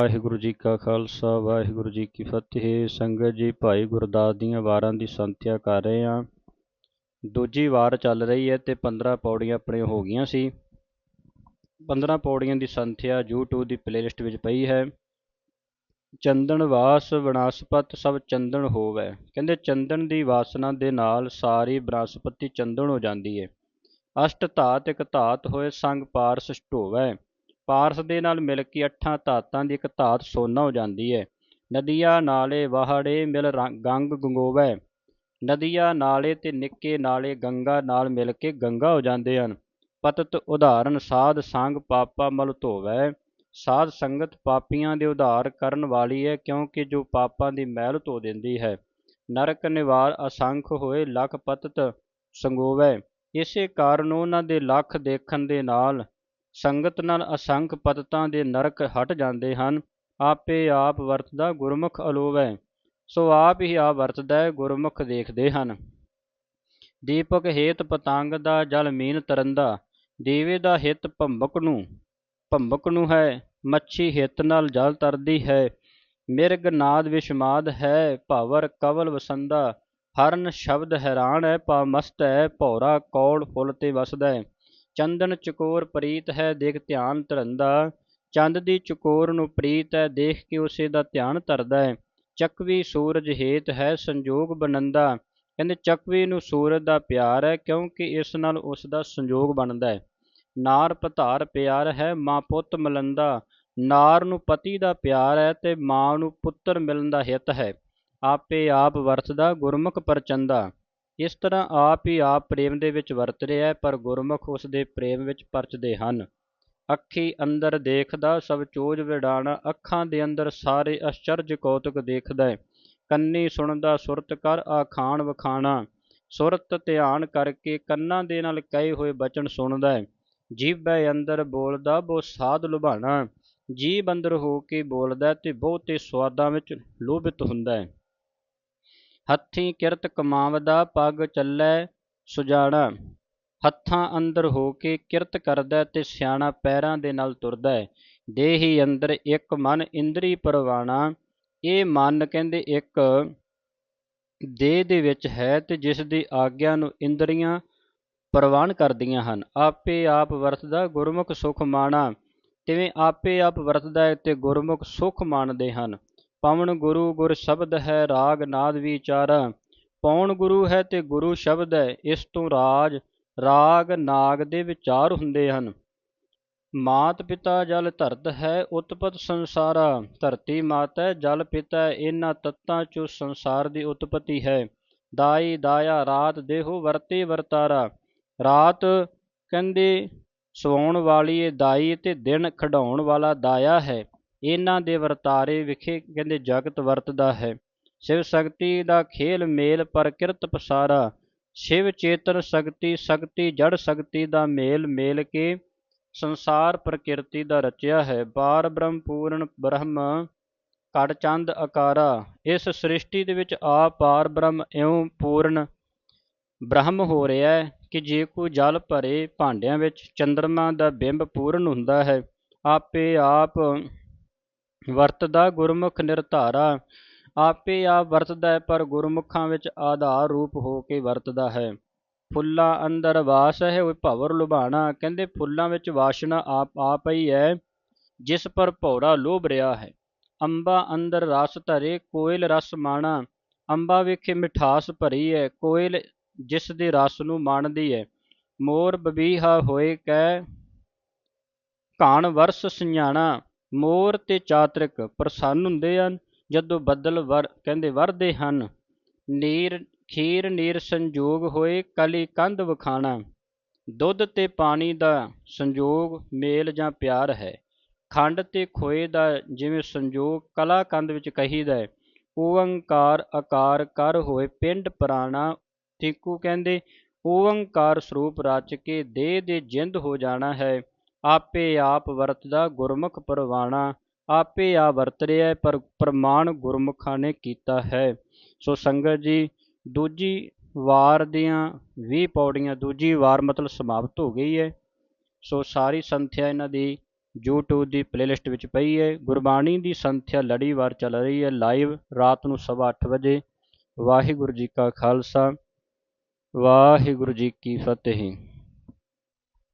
ਵਾਹਿਗੁਰੂ ਜੀ ਕਾ ਖਾਲਸਾ, ਵਾਹਿਗੁਰੂ ਜੀ ਕੀ ਫਤਿਹ। ਸੰਗਤ ਜੀ, ਭਾਈ ਗੁਰਦਾਸ ਦੀਆਂ ਵਾਰਾਂ ਦੀ ਸੰਥਿਆ ਕਰ ਰਹੇ ਹਾਂ। ਦੂਜੀ ਵਾਰ ਚੱਲ ਰਹੀ ਹੈ ਤੇ 15 ਪੌੜੀਆਂ ਆਪਣੀਆਂ ਹੋ ਗਈਆਂ ਸੀ। 15 ਪੌੜੀਆਂ ਦੀ ਸੰਥਿਆ YouTube ਦੀ ਪਲੇਲਿਸਟ ਵਿੱਚ ਪਈ ਹੈ। ਚੰਦਨ ਵਾਸ ਵਨਸਪਤ ਸਭ ਚੰਦਨ ਹੋਵੇ। ਕਹਿੰਦੇ ਚੰਦਨ ਦੀ ਵਾਸਨਾ ਦੇ ਨਾਲ ਸਾਰੀ ਬਨਸਪਤੀ ਚੰਦਨ ਹੋ ਜਾਂਦੀ ਹੈ। ਅਸ਼ਟ ਧਾਤ ਇੱਕ ਧਾਤ ਹੋਏ ਸੰਗ ਪਾਰਸ ਢੋਵੇ। ਪਾਰਸ ਦੇ ਨਾਲ ਮਿਲ ਕੇ ਅੱਠਾਂ ਧਾਤਾਂ ਦੀ ਇੱਕ ਧਾਤ ਸੋਨਾ ਹੋ ਜਾਂਦੀ ਹੈ। ਨਦੀਆਂ ਨਾਲੇ ਵਾਹੜੇ ਮਿਲ ਗੰਗ ਗੰਗੋਵੈ। ਨਦੀਆਂ ਨਾਲੇ ਤੇ ਨਿੱਕੇ ਨਾਲੇ ਗੰਗਾ ਨਾਲ ਮਿਲ ਕੇ ਗੰਗਾ ਹੋ ਜਾਂਦੇ ਹਨ। ਪਤਤ ਉਦਾਹਰਨ, ਸਾਧ ਸੰਗ ਪਾਪਾ ਮਲ ਧੋਵੈ। ਸਾਧ ਸੰਗਤ ਪਾਪੀਆਂ ਦੇ ਉਧਾਰ ਕਰਨ ਵਾਲੀ ਹੈ ਕਿਉਂਕਿ ਜੋ ਪਾਪਾਂ ਦੀ ਮੈਲ ਧੋ ਦਿੰਦੀ ਹੈ। ਨਰਕ ਨਿਵਾਰ ਅਸੰਖ ਹੋਏ ਲਖ ਪਤਤ ਸੰਗੋਵੈ। ਇਸੇ ਕਾਰਨ ਉਹਨਾਂ ਦੇ ਲੱਖ ਦੇਖਣ ਦੇ ਨਾਲ ਸੰਗਤ ਨਾਲ ਅਸੰਖ ਪਤਤਾਂ ਦੇ ਨਰਕ ਹਟ ਜਾਂਦੇ ਹਨ, ਆਪੇ ਆਪ ਵਰਤਦਾ ਗੁਰਮੁਖ ਅਲੋਵੈ, ਸੋ ਆਪ ਹੀ ਆ ਵਰਤਦਾ ਗੁਰਮੁਖ ਦੇਖਦੇ ਹਨ। ਦੀਪਕ ਹੇਤ ਪਤੰਗ ਦਾ ਜਲ ਮੀਨ ਤਰੰਦਾ, ਦੀਵੇ ਦਾ ਹਿੱਤ ਭੰਬਕ ਨੂੰ ਭੰਬਕ ਨੂੰ ਹੈ, ਮੱਛੀ ਹਿੱਤ ਨਾਲ ਜਲ ਤਰਦੀ ਹੈ, ਮਿਰਗ ਨਾਦ ਵਿਸ਼ਮਾਦ ਹੈ, ਭਾਵਰ ਕਵਲ ਵਸੰਦਾ, ਹਰਨ ਸ਼ਬਦ ਹੈਰਾਨ ਹੈ, ਪਾ ਮਸਤ ਹੈ, ਭੌਰਾ ਕੌੜ ਫੁੱਲ ਤੇ ਵਸਦਾ ਹੈ। ਚੰਦਨ ਚਕੋਰ ਪ੍ਰੀਤ ਹੈ ਦੇਖ ਧਿਆਨ ਧਰੰਦਾ, ਚੰਦ ਦੀ ਚਕੋਰ ਨੂੰ ਪ੍ਰੀਤ ਹੈ ਦੇਖ ਕੇ ਉਸੇ ਦਾ ਧਿਆਨ ਧਰਦਾ ਹੈ। ਚੱਕਵੀ ਸੂਰਜ ਹੇਤ ਹੈ ਸੰਜੋਗ ਬਨੰਦਾ ਕਹਿੰਦੇ ਚੱਕਵੀ ਨੂੰ ਸੂਰਜ ਦਾ ਪਿਆਰ ਹੈ ਕਿਉਂਕਿ ਇਸ ਨਾਲ ਉਸ ਦਾ ਸੰਜੋਗ ਬਣਦਾ ਹੈ। ਨਾਰ ਪਧਾਰ ਪਿਆਰ ਹੈ, ਮਾਂ ਪੁੱਤ ਮਿਲੰਦਾ, ਨਾਰ ਨੂੰ ਪਤੀ ਦਾ ਪਿਆਰ ਹੈ ਤੇ ਮਾਂ ਨੂੰ ਪੁੱਤਰ ਮਿਲਣ ਦਾ ਹਿੱਤ ਹੈ। ਆਪੇ ਆਪ ਵਰਤਦਾ ਗੁਰਮੁਖ ਪਰਚੰਦਾ। ਇਸ ਤਰ੍ਹਾਂ ਆਪ ਹੀ ਆਪ ਪ੍ਰੇਮ ਦੇ ਵਿੱਚ ਵਰਤ ਰਿਹਾ ਹੈ, ਪਰ ਗੁਰਮੁਖ ਉਸ ਦੇ ਪ੍ਰੇਮ ਵਿੱਚ ਪਰਚਦੇ ਹਨ। ਅੱਖੀ ਅੰਦਰ ਦੇਖਦਾ, ਸਭ ਚੋਜ ਵਿਡਾਣਾ ਅੱਖਾਂ ਦੇ ਅੰਦਰ ਸਾਰੇ ਅਚਰਜ ਕੌਤਕ ਦੇਖਦਾ ਹੈ। ਕੰਨੀ ਸੁਣਦਾ, ਸੁਰਤ ਕਰ ਆਖਾਣ ਵਖਾਣਾ। ਸੁਰਤ ਧਿਆਨ ਕਰਕੇ ਕੰਨਾਂ ਦੇ ਨਾਲ ਕਹੇ ਹੋਏ ਬਚਨ ਸੁਣਦਾ ਹੈ। ਜੀਭੇ ਅੰਦਰ ਬੋਲਦਾ ਬੋ ਸਾਧ ਲੁਭਾਣਾ। ਜੀਭ ਅੰਦਰ ਹੋ ਕੇ ਬੋਲਦਾ ਤੇ ਬਹੁਤੇ ਸਵਾਦਾਂ ਵਿੱਚ ਲੋਭਿਤ ਹੁੰਦਾ ਹੈ। ਹੱਥੀਂ ਕਿਰਤ ਕਮਾਵਦਾ, ਪੱਗ ਚੱਲੈ ਸੁਜਾਣਾ ਹੱਥਾਂ ਅੰਦਰ ਹੋ ਕੇ ਕਿਰਤ ਕਰਦਾ ਤੇ ਸਿਆਣਾ ਪੈਰਾਂ ਦੇ ਨਾਲ ਤੁਰਦਾ ਹੈ। ਦੇਹੀ ਅੰਦਰ ਇੱਕ ਮਨ ਇੰਦਰੀ ਪਰਵਾਣਾ, ਇਹ ਮਨ ਕਹਿੰਦੇ ਇੱਕ ਦੇਹ ਦੇ ਵਿੱਚ ਹੈ ਤੇ ਜਿਸ ਦੀ ਆਗਿਆ ਨੂੰ ਇੰਦਰੀਆਂ ਪ੍ਰਵਾਨ ਕਰਦੀਆਂ ਹਨ। ਆਪੇ ਆਪ ਵਰਤਦਾ, ਗੁਰਮੁਖ ਸੁਖ ਮਾਣਾ। ਤਿਵੇਂ ਆਪੇ ਆਪ ਵਰਤਦਾ ਹੈ ਤੇ ਗੁਰਮੁਖ ਸੁਖ ਮਾਣਦੇ ਹਨ। ਪਵਣ ਗੁਰੂ ਗੁਰ ਸ਼ਬਦ ਹੈ, ਰਾਗ ਨਾਦ ਵਿਚਾਰਾ। ਪੌਣ ਗੁਰੂ ਹੈ ਤੇ ਗੁਰੂ ਸ਼ਬਦ ਹੈ, ਇਸ ਤੋਂ ਰਾਜ, ਰਾਗ, ਨਾਗ ਦੇ ਵਿਚਾਰ ਹੁੰਦੇ ਹਨ। ਮਾਤ ਪਿਤਾ ਜਲ ਧਰਤ ਹੈ, ਉਤਪਤ ਸੰਸਾਰਾ। ਧਰਤੀ ਮਾਤਾ ਹੈ ਜਲ ਪਿਤਾ, ਇਹਨਾਂ ਤੱਤਾਂ ਚੋਂ ਸੰਸਾਰ ਦੀ ਉਤਪਤੀ ਹੈ। ਦਾਈ ਦਾਇਆ ਰਾਤ ਦੇਹੋ ਵਰਤੇ ਵਰਤਾਰਾ। ਰਾਤ ਕਹਿੰਦੇ ਸਵਾਉਣ ਵਾਲੀ ਇਹ ਦਾਈ ਤੇ ਦਿਨ ਖਡਾਉਣ ਵਾਲਾ ਦਾਇਆ ਹੈ। ਇਹਨਾਂ ਦੇ ਵਰਤਾਰੇ ਵਿਖੇ ਕਹਿੰਦੇ ਜਗਤ ਵਰਤਦਾ ਹੈ। ਸ਼ਿਵ ਸ਼ਕਤੀ ਦਾ ਖੇਲ ਮੇਲ ਪ੍ਰਕਿਰਤ ਪਸਾਰਾ। ਸ਼ਿਵ ਚੇਤਨ ਸ਼ਕਤੀ ਸ਼ਕਤੀ ਜੜ ਸ਼ਕਤੀ ਦਾ ਮੇਲ ਮੇਲ ਕੇ ਸੰਸਾਰ ਪ੍ਰਕਿਰਤੀ ਦਾ ਰਚਿਆ ਹੈ। ਬਾਰ ਬ੍ਰਹਮ ਪੂਰਨ ਬ੍ਰਹਮ ਕੜ ਚੰਦ ਆਕਾਰਾ। ਇਸ ਸ੍ਰਿਸ਼ਟੀ ਦੇ ਵਿੱਚ ਆ ਪਾਰ ਬ੍ਰਹਮ ਇਉਂ ਪੂਰਨ ਬ੍ਰਹਮ ਹੋ ਰਿਹਾ ਹੈ ਕਿ ਜੇ ਕੋਈ ਜਲ ਭਰੇ ਭਾਂਡਿਆਂ ਵਿੱਚ ਚੰਦਰਮਾ ਦਾ ਬਿੰਬ ਪੂਰਨ ਹੁੰਦਾ ਹੈ, ਆਪੇ ਆਪ ਵਰਤਦਾ ਗੁਰਮੁਖ ਨਿਰਧਾਰਾ, ਆਪੇ ਆਪ ਵਰਤਦਾ ਹੈ, ਪਰ ਗੁਰਮੁਖਾਂ ਵਿੱਚ ਆਧਾਰ ਰੂਪ ਹੋ ਕੇ ਵਰਤਦਾ ਹੈ। ਫੁੱਲਾਂ ਅੰਦਰ ਵਾਸ ਹੈ, ਉਹ ਭਵਰ ਲੁਭਾਣਾ, ਕਹਿੰਦੇ ਫੁੱਲਾਂ ਵਿੱਚ ਵਾਸ਼ਨਾ ਆਪ ਆਪ ਹੀ ਹੈ, ਜਿਸ ਪਰ ਭੌਰਾ ਲੋਭ ਰਿਹਾ ਹੈ। ਅੰਬਾ ਅੰਦਰ ਰਸ ਧਰੇ, ਕੋਇਲ ਰਸ ਮਾਣਾ, ਅੰਬਾ ਵਿਖੇ ਮਿਠਾਸ ਭਰੀ ਹੈ, ਕੋਇਲ ਜਿਸ ਦੇ ਰਸ ਨੂੰ ਮਾਣਦੀ ਹੈ। ਮੋਰ ਬਬੀਹਾ ਹੋਏ ਕੈ ਕਾਣ ਵਰਸ ਸੰਝਾਣਾ ਮੋਰ ਤੇ ਚਾਤਰਿਕ ਪ੍ਰਸੰਨ ਹੁੰਦੇ ਹਨ, ਜਦੋਂ ਬੱਦਲ ਵਰ, ਕਹਿੰਦੇ ਵਰਦੇ ਹਨ, ਨੀਰ, ਖੀਰ ਨੀਰ ਸੰਜੋਗ ਹੋਏ ਕਲੀ ਕੰਧ ਵਖਾਣਾ, ਦੁੱਧ ਤੇ ਪਾਣੀ ਦਾ ਸੰਜੋਗ ਮੇਲ ਜਾਂ ਪਿਆਰ ਹੈ, ਖੰਡ ਤੇ ਖੋਏ ਦਾ ਜਿਵੇਂ ਸੰਜੋਗ ਕਲਾ ਕੰਧ ਵਿੱਚ ਕਹੀਦਾ ਹੈ ਓੰਕਾਰ ਆਕਾਰ ਕਰ ਹੋਏ ਪਿੰਡ ਪ੍ਰਾਣਾ ਟਿਕੂ ਕਹਿੰਦੇ ਓੰਕਾਰ ਸਰੂਪ ਰਚ ਕੇ ਦੇਹ ਦੇ ਜਿੰਦ ਹੋ ਜਾਣਾ ਹੈ ਆਪੇ ਆਪ ਵਰਤਦਾ ਗੁਰਮੁਖ ਪਰਵਾਣਾ, ਆਪੇ ਆ ਵਰਤ ਰਿਹਾ ਪਰ ਪ੍ਰਮਾਣ ਗੁਰਮੁਖਾਂ ਨੇ ਕੀਤਾ ਹੈ। ਸੋ ਸੰਗਤ ਜੀ, ਦੂਜੀ ਵਾਰ ਦੀਆਂ 20 ਪੌੜੀਆਂ, ਦੂਜੀ ਵਾਰ ਮਤਲਬ ਸਮਾਪਤ ਹੋ ਗਈ ਹੈ। ਸੋ ਸਾਰੀ ਸੰਥਿਆ ਇਹਨਾਂ ਦੀ YouTube ਦੀ ਪਲੇਲਿਸਟ ਵਿੱਚ ਪਈ ਹੈ। ਗੁਰਬਾਣੀ ਦੀ ਸੰਥਿਆ ਲੜੀਵਾਰ ਚੱਲ ਰਹੀ ਹੈ ਲਾਈਵ ਰਾਤ ਨੂੰ ਸਵਾ ਅੱਠ ਵਜੇ। ਵਾਹਿਗੁਰੂ ਜੀ ਕਾ ਖਾਲਸਾ, ਵਾਹਿਗੁਰੂ ਜੀ ਕੀ ਫਤਿਹ।